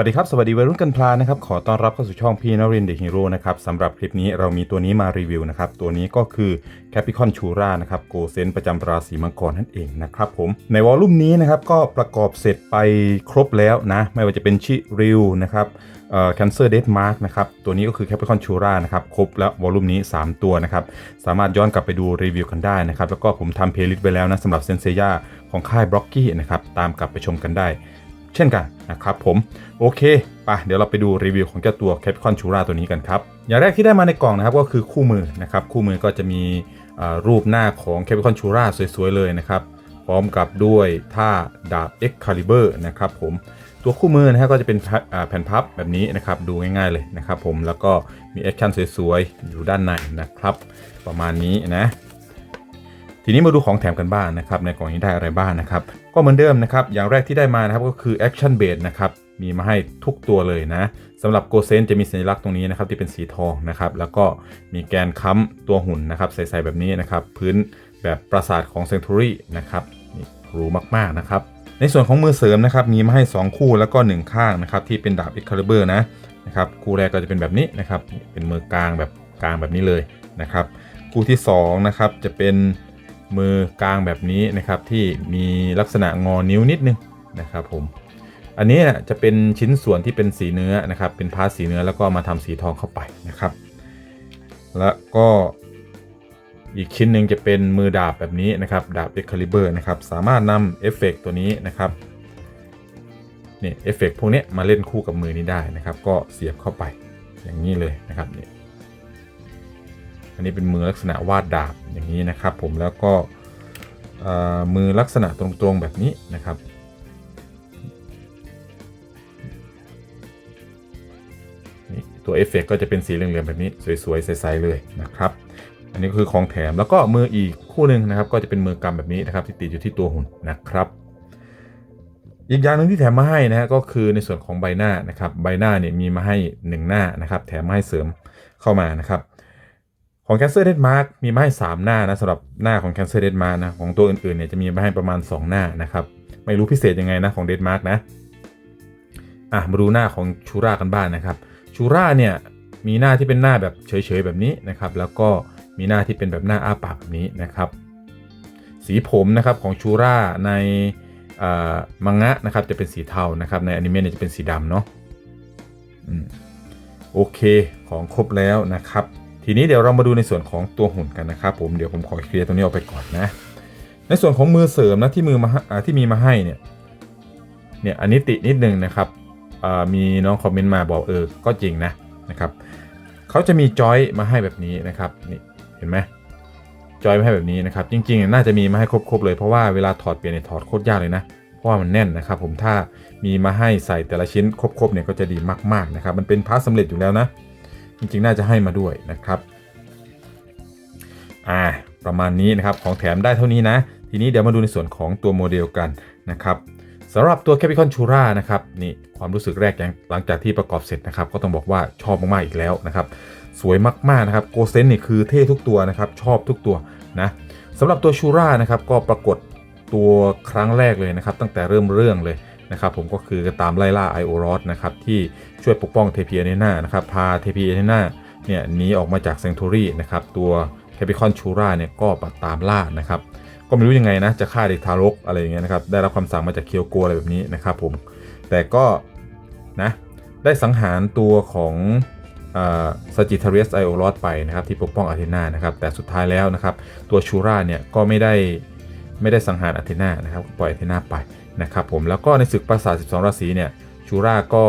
วัสดีครับ สวัสดีวัยรุ่นกันพลานะครับ ขอต้อนรับเข้าสู่ช่องพี่นรินเดอะฮีโร่นะครับสำหรับคลิปนี้เรามีตัวนี้มารีวิวนะครับ ตัวนี้ก็คือ Capricorn Chura นะครับโกเซนประจำราศีมังกรนั่นเองนะครับผม ในวอลลุ่มนี้นะครับก็ประกอบเสร็จไปครบแล้วนะ ไม่ว่าจะเป็นชิริวนะครับเอ่อ Cancer Death Mark นะครับ ตัวนี้ก็คือ Capricorn Chura นะครับ ครบแล้ววอลลุ่มนี้ 3 ตัวนะครับ สามารถย้อนกลับไปดูรีวิวกันได้นะครับ แล้วก็ผมทำเพลย์ลิสต์ไว้แล้วนะสำหรับเซนเซียของค่ายบล็อกกี้นะครับ ตามกลับไปชมกันได้ เช่นกัน นะครับผมโอเคไปเดี๋ยวเราไปดูรีวิวของเจ้าตัว Capcom Chura ตัวนี้กันครับอย่างแรกที่ได้มาในกล่องนะครับก็คือคู่มือนะครับคู่มือก็จะมีรูปหน้าของ Capcom Chura สวยๆเลยนะครับพร้อมกับด้วยท่าดาบ Excalibur นะครับผมตัวคู่มือนะฮะก็จะเป็นแผ่นพับแบบนี้นะครับดูง่ายๆเลยนะครับผมแล้วก็มีแอคชั่นสวยๆอยู่ด้านในนะครับ ประมาณนี้นะ ทีนี้มาดูของแถมกันบ้างนะครับในกล่องนี้ได้อะไรบ้างนะครับก็เหมือนเดิมนะครับอย่างแรกที่ได้มานะครับก็คือ Action b a s e นะครับมีมาให้ทุกตัวเลยนะสำหรับโกเซนจะมีสัญลักษณ์ตรงนี้นะครับที่เป็นสีทองนะครับแล้วก็มีแกนค้ำตัวหุ่นนะครับใสๆแบบนี้นะครับพื้นแบบปราสาทของเซนทูรี่นะครับนี่รูมากๆนะครับในส่วนของมือเสริมนะครับมีมาให้ 2 คู่แล้วก็ 1 ข้างนะครับที่เป็นดาบ Excalibur นะนะครับคู่แรกก็จะเป็นแบบนี้นะครับเป็นมือกลางแบบกลางแบบนี้เลยนะครับคู่ที่2นะครับจะเป็น มือกลางแบบนี้นะครับที่มีลักษณะงอนิ้วนิดนึงนะครับผมอันนี้จะเป็นชิ้นส่วนที่เป็นสีเนื้อนะครับ เป็นพาร์ทสีเนื้อแล้วก็มาทำสีทองเข้าไปนะครับ แล้วก็อีกชิ้นหนึ่งจะเป็นมือดาบแบบนี้นะครับ ดาบ Excalibur นะครับ สามารถนำเอฟเฟกต์ตัวนี้นะครับนี่เอฟเฟกต์พวกนี้มาเล่นคู่กับมือนี้ได้นะครับ ก็เสียบเข้าไปอย่างนี้เลยนะครับนี่ อันนี้เป็นมือลักษณะวาดดาบอย่างนี้นะครับ ผมแล้วก็มือลักษณะตรงๆแบบนี้นะครับนี่ตัวเอฟเฟกต์ก็จะเป็นสีเหลืองๆแบบนี้สวยๆใสๆเลยนะครับ อันนี้คือของแถมแล้วก็มืออีกคู่หนึ่งนะครับ ก็จะเป็นมือกำแบบนี้นะครับที่ติดอยู่ที่ตัวหุ่นนะครับอีกอย่างหนึ่งที่แถมมาให้นะฮะก็คือในส่วนของใบหน้านะครับ ใบหน้าเนี่ยมีมาให้ 1 หน้านะครับ แถมมาให้เสริมเข้ามานะครับ ของ Cancer Dead Mark มีมาให้ 3 หน้านะสำหรับหน้าของ Cancer Dead Mark นะของตัวอื่นๆเนี่ยจะมีมาให้ประมาณ 2 หน้านะครับ ไม่รู้พิเศษยังไงนะของ Dead Mark นะอะมาดูหน้าของชูรากันบ้างนะครับชูราเนี่ยมีหน้าที่เป็นหน้าแบบเฉยๆแบบนี้นะครับ แล้วก็มีหน้าที่เป็นแบบหน้าอ้าปากแบบนี้นะครับ สีผมนะครับของชูราในมังงะนะครับจะเป็นสีเทานะครับในอนิเมะเนี่ยจะเป็นสีดำเนาะอโอเคของครบแล้วนะครับ ทีนี้เดี๋ยวเรามาดูในส่วนของตัวหุ่นกันนะครับผมเดี๋ยวผมขอเคลียร์ตรงนี้ออกไปก่อนนะ ในส่วนของมือเสริมนะที่มือมาอที่มีมาให้เนี่ยเนี่ยอันนี้ตินิดนึงนะครับมีน้องคอมเมนต์มาบอกเออก็จริงนะนะครับเขาจะมีจอยมาให้แบบนี้นะครับนี่เห็นไหมจอยมาให้แบบนี้นะครับ จริงๆ น่าจะมีมาให้ครบๆเลยเพราะว่าเวลาถอดเปลี่ยนเนี่ยถอดโคตรยากเลยนะเพราะว่ามันแน่นนะครับ ผมถ้ามีมาให้ใส่แต่ละชิ้นครบๆเนี่ยก็จะดีมากๆนะครับ มันเป็นพาร์ทสำเร็จอยู่แล้วนะ จริงๆน่าจะให้มาด้วยนะครับอ่าประมาณนี้นะครับของแถมได้เท่านี้นะ ทีนี้เดี๋ยวมาดูในส่วนของตัวโมเดลกันนะครับสำหรับตัว Capicon Chura นะครับนี่ความรู้สึกแรกอย่างหลังจากที่ประกอบเสร็จนะครับ ก็ต้องบอกว่าชอบมากๆอีกแล้วนะครับ สวยมากๆนะครับโกเซนนี่คือเท่ทุกตัวนะครับ ชอบทุกตัวนะสำหรับตัว Chura นะครับก็ปรากฏตัวครั้งแรกเลยนะครับ ตั้งแต่เริ่มเรื่องเลย นะครับผมก็คือตามไล่ล่าไอโอรอสนะครับที่ช่วยปกป้องเทพีเอเนนานะครับพาเทพีเอเนนาเนี่ยหนีออกมาจากเซงทูรี่นะครับตัวแคปิคอนชูราเนี่ยก็ตามล่านะครับก็ไม่รู้ยังไงนะจะฆ่าเด็กทารกอะไรอย่างเงี้ยนะครับได้รับคำสั่งมาจากเคียวโกอะไรแบบนี้นะครับผมแต่ก็นะได้สังหารตัวของสจิทาเรียสไอโอรอสไปนะครับที่ปกป้องอาเทนานะครับแต่สุดท้ายแล้วนะครับตัวชูราเนี่ยก็ไม่ได้ไม่ได้สังหารอาเทนานะครับปล่อยอาเทนาไป นะครับผมแล้วก็ในศึกปราสาท12 ราศีเนี่ยชูราก็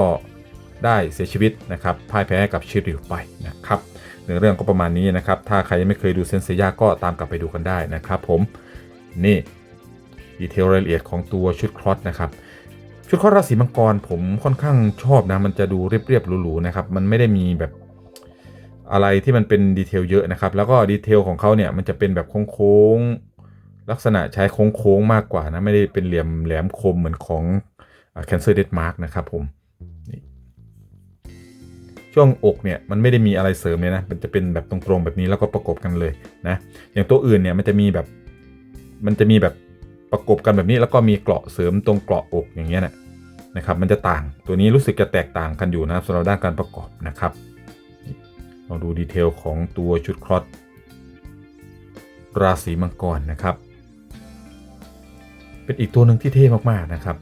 ได้เสียชีวิตนะครับพ่ายแพ้กับชิริวไปนะครับเนื้อเรื่องก็ประมาณนี้นะครับ ถ้าใครยังไม่เคยดูเซนเซียก็ตามกลับไปดูกันได้นะครับผมนี่ดีเทลรายละเอียดของตัวชุดคลอสนะครับชุดคลอสราศีมังกรผมค่อนข้างชอบนะมันจะดูเรียบๆหรูๆนะครับมันไม่ได้มีแบบอะไรที่มันเป็นดีเทลเยอะนะครับแล้วก็ดีเทลของเขาเนี่ยมันจะเป็นแบบโค้งๆ ลักษณะใช้โค้งๆมากกว่านะ ไม่ได้เป็นเหลี่ยมแหลมคมเหมือนของ Cancer Dead Mark นะครับผมช่วงอกเนี่ยมันไม่ได้มีอะไรเสริมเลยนะ มันจะเป็นแบบตรงๆแบบนี้แล้วก็ประกบกันเลยนะ อย่างตัวอื่นเนี่ยมันจะมีแบบ มันจะมีแบบประกบกันแบบนี้ แล้วก็มีเกราะเสริมตรงเกราะอกอย่างเงี้ยนะนะครับ มันจะต่าง ตัวนี้รู้สึกจะแตกต่างกันอยู่นะครับสำหรับด้านการประกอบนะครับ เราดูดีเทลของตัวชุดคลอตราศีมังกรนะครับ เป็นอีกตัวหนึ่งที่เท่มากๆนะครับ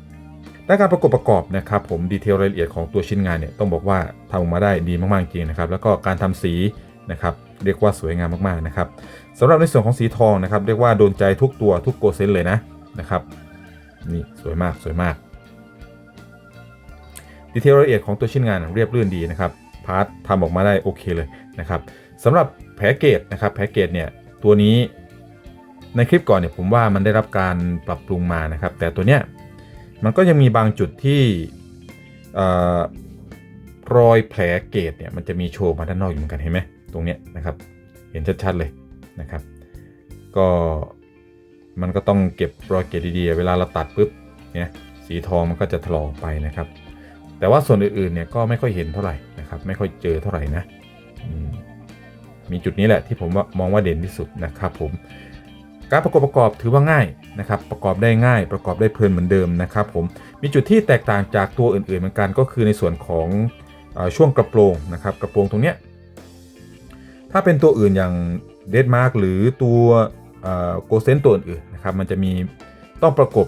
ด้านการประกอบประกอบนะครับผมดีเทลรายละเอียดของตัวชิ้นงานเนี่ยต้องบอกว่าทำออกมาได้ดีมากๆจริงนะครับแล้วก็การทำสีนะครับเรียกว่าสวยงามมากๆนะครับสำหรับในส่วนของสีทองนะครับเรียกว่าโดนใจทุกตัวทุกโกเซนเลยนะนะครับนี่สวยมากสวยมากดีเทลรายละเอียดของตัวชิ้นงานเรียบรื่นดีนะครับพาร์ททำออกมาได้โอเคเลยนะครับสำหรับแผลเกตนะครับแผลเกตเนี่ยตัวนี้ ในคลิปก่อนเนี่ยผมว่ามันได้รับการปรับปรุงมานะครับ แต่ตัวเนี้ยมันก็ยังมีบางจุดที่รอยแผลเกตเนี่ยมันจะมีโชว์มาด้านนอกอยู่เหมือนกันเห็นไหมตรงเนี้ยนะครับ เห็นชัดๆเลยนะครับ ก็มันก็ต้องเก็บรอยเกตดีๆ เวลาเราตัดปุ๊บเนี่ยสีทองมันก็จะถลอกไปนะครับ แต่ว่าส่วนอื่นๆเนี่ยก็ไม่ค่อยเห็นเท่าไหร่นะครับ ไม่ค่อยเจอเท่าไหร่นะมีจุดนี้แหละที่ผมว่ามองว่าเด่นที่สุดนะครับผม การประกอบประกอบถือว่าง่ายนะครับประกอบได้ง่ายประกอบได้เพลินเหมือนเดิมนะครับผมมีจุดที่แตกต่างจากตัวอื่นๆเหมือนกันก็คือในส่วนของอช่วงกระโปรงนะครับกระโปรงตรงเนี้ยถ้าเป็นตัวอื่นอย่างเดดมาร์กหรือตัวโกเซนตัวอื่นๆนะครับมันจะมีต้องประกบ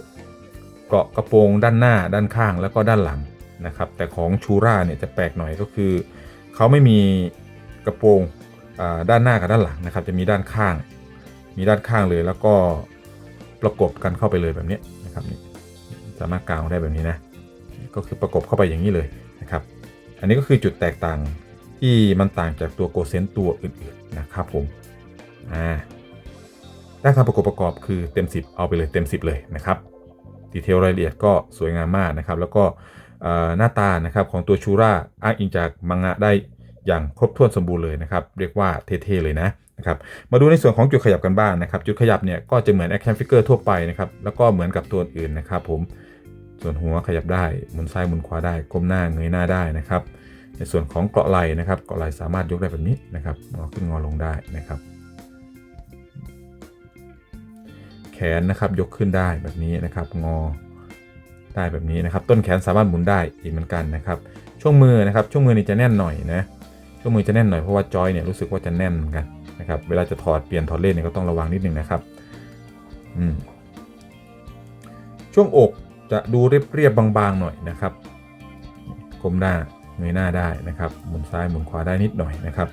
เกาะกระโปรงด้านหน้าด้านข้างแล้วก็ด้านหลังนะครับแต่ของชูราเนี่ยจะแปลกหน่อยก็คือ เขาไม่มีกระโปรงด้านหน้ากับด้านหลังนะครับจะมีด้านข้าง มีด้านข้างเลยแล้วก็ประกบกันเข้าไปเลยแบบนี้นะครับนี่สามารถกางได้แบบนี้นะก็คือประกบเข้าไปอย่างนี้เลยนะครับ อันนี้ก็คือจุดแตกต่างที่มันต่างจากตัวโกเซนตัวอื่นๆนะครับผมอ่าด้านการประกบประกอบคือเต็ม 10 เอาไปเลยเต็ม 10 เลยนะครับดีเทลรายละเอียดก็สวยงามมากนะครับ แล้วก็หน้าตานะครับของตัวชูราอ้างอิงจากมังงะได้อย่างครบถ้วนสมบูรณ์เลยนะครับ เรียกว่าเท่ๆเลยนะ นะครับมาดูในส่วนของจุดขยับกันบ้างนะครับ จุดขยับเนี่ยก็จะเหมือนแอคชั่นฟิกเกอร์ทั่วไปนะครับแล้วก็เหมือนกับตัวอื่นนะครับผมส่วนหัวขยับได้หมุนซ้ายหมุนขวาได้ก้มหน้าเงยหน้าได้นะครับ ในส่วนของเกาะไหล่นะครับเกาะไหล่สามารถยกได้แบบนี้นะครับงอขึ้นงอลงได้นะครับ แขนนะครับยกขึ้นได้แบบนี้นะครับ งอได้แบบนี้นะครับ ต้นแขนสามารถหมุนได้อีกเหมือนกันนะครับ ช่วงมือนะครับช่วงมือนี่จะแน่นหน่อยนะช่วงมือจะแน่นหน่อยเพราะว่าจอยเนี่ยรู้สึกว่าจะแน่นเหมือนกัน นะครับเวลาจะถอดเปลี่ยนถอดเล่นเนี่ยก็ต้องระวังนิดนึงนะครับช่วงอกจะดูเรียบๆบบางๆหน่อยนะครับก้มหน้าเงยหน้าได้นะครับหมุนซ้ายหมุนขวาได้นิดหน่อยนะครับ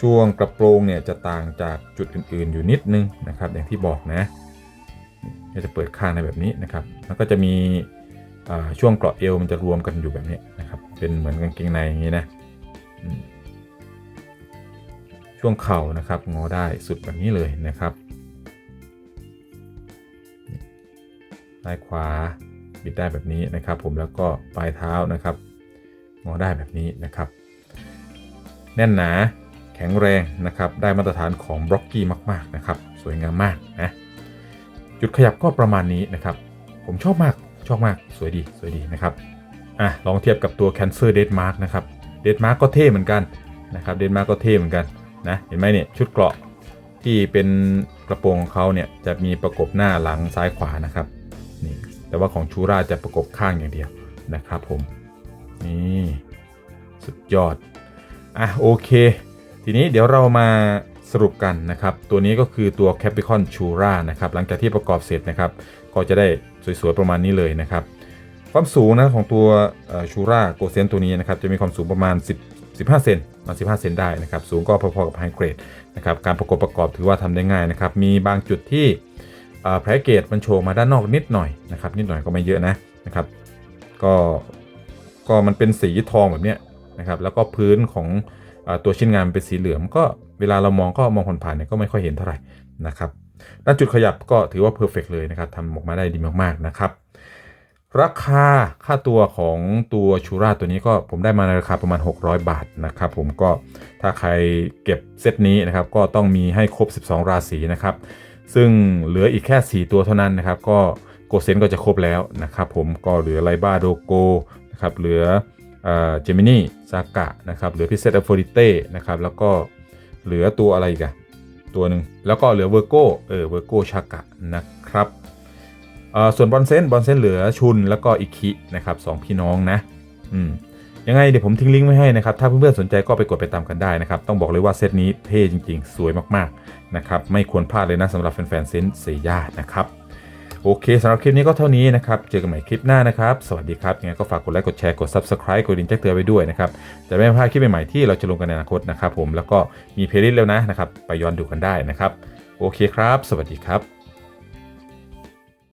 ช่วงกระโปรงเนี่ยจะต่างจากจุดอื่น ๆ อยู่นิดนึงนะครับ อย่างที่บอกนะก็จะเปิดข้างในแบบนี้นะครับแล้วก็จะมีช่วงเกราะเอวมันจะรวมกันอยู่แบบนี้นะครับ เป็นเหมือนกางเกงในอย่างนี้นะ ช่วงเข่านะครับงอได้สุดแบบนี้เลยนะครับซ้ายขวาบิดได้แบบนี้นะครับ ผมแล้วก็ปลายเท้านะครับ งอได้แบบนี้นะครับ แน่นหนาแข็งแรงนะครับ ได้มาตรฐานของบล็อกกี้มากๆนะครับ สวยงามมากนะจุดขยับก็ประมาณนี้นะครับ ผมชอบมากชอบมากสวยดีสวยดีนะครับอะลองเทียบกับตัว Cancer Dead Mark นะครับ Dead Mark ก็เท่เหมือนกันนะครับ Dead Mark ก็เท่เหมือนกัน นะเห็นไหมเนี่ยชุดเกราะที่เป็นกระโปรงของเขาเนี่ยจะมีประกบหน้าหลังซ้ายขวานะครับนี่แต่ว่าของชูราจะประกบข้างอย่างเดียวนะครับผมนี่สุดยอดอะโอเค ทีนี้เดี๋ยวเรามาสรุปกันนะครับ ตัวนี้ก็คือตัว Capricorn Chura นะครับ หลังจากที่ประกอบเสร็จนะครับ ก็จะได้สวยๆประมาณนี้เลยนะครับ ความสูงนะของตัวชูราโกเซนตัวนี้นะครับ จะมีความสูงประมาณ 15 เซนมา15 เซนได้นะครับสูงก็พอๆกับไฮเกรดนะครับการประกอบประกอบถือว่าทำได้ง่ายนะครับมีบางจุดที่เอ่อแผลเกตมันโชว์มาด้านนอกนิดหน่อยนะครับนิดหน่อยก็ไม่เยอะนะนะครับก็ก็มันเป็นสีทองแบบเนี้ยนะครับแล้วก็พื้นของอตัวชิ้นงานเป็นสีเหลืองก็เวลาเรามองก็มองผ่านๆเนี่ยก็ไม่ค่อยเห็นเท่าไหร่นะครับด้านจุดขยับก็ถือว่าเพอร์เฟกเลยนะครับทำออกมาได้ดีมากๆนะครับ ราคาค่าตัวของตัวชูราตัวนี้ก็ผมได้มาในราคาประมาณ 600 บาทนะครับผมก็ถ้าใครเก็บเซตนี้นะครับก็ต้องมีให้ครบ 12 ราศีนะครับซึ่งเหลืออีกแค่ 4 ตัวเท่านั้นนะครับ ก็โกเซนก็จะครบแล้วนะครับผมก็เหลือไลบ้าโดโกนะครับเหลือเจมินี่ซากะนะครับเหลือพิเศษอฟอริเต้นะครับแล้วก็เหลือตัวอะไรกันตัวหนึ่งแล้วก็เหลือเวอร์โกเออเวอร์โกชากะนะครับ ส่วนบอลเซนบอลเซนเหลือชุนแล้วก็อิคินะครับสองพี่น้องนะอืมยังไงเดี๋ยวผมทิ้งลิงก์ไว้ให้นะครับ ถ้าเพื่อนๆสนใจก็ไปกดไปตามกันได้นะครับ ต้องบอกเลยว่าเซตนี้เท่จริงๆ สวยมากๆนะครับ ไม่ควรพลาดเลยนะสำหรับแฟนๆเซนเซย่านะครับ โอเคสำหรับคลิปนี้ก็เท่านี้นะครับ เจอกันใหม่คลิปหน้านะครับ สวัสดีครับยังไงก็ฝากกดไลค์กดแชร์กด Subscribe กดดิ่งแจ้งเตือนไว้ด้วยนะครับ จะไม่พลาดคลิปใหม่ๆที่เราจะลงกันในอนาคตนะครับผมแล้วก็มีเพลย์ลิสต์แล้วนะนะครับไปย้อนดูกันได้นะครับ โอเคครับ สวัสดีครับ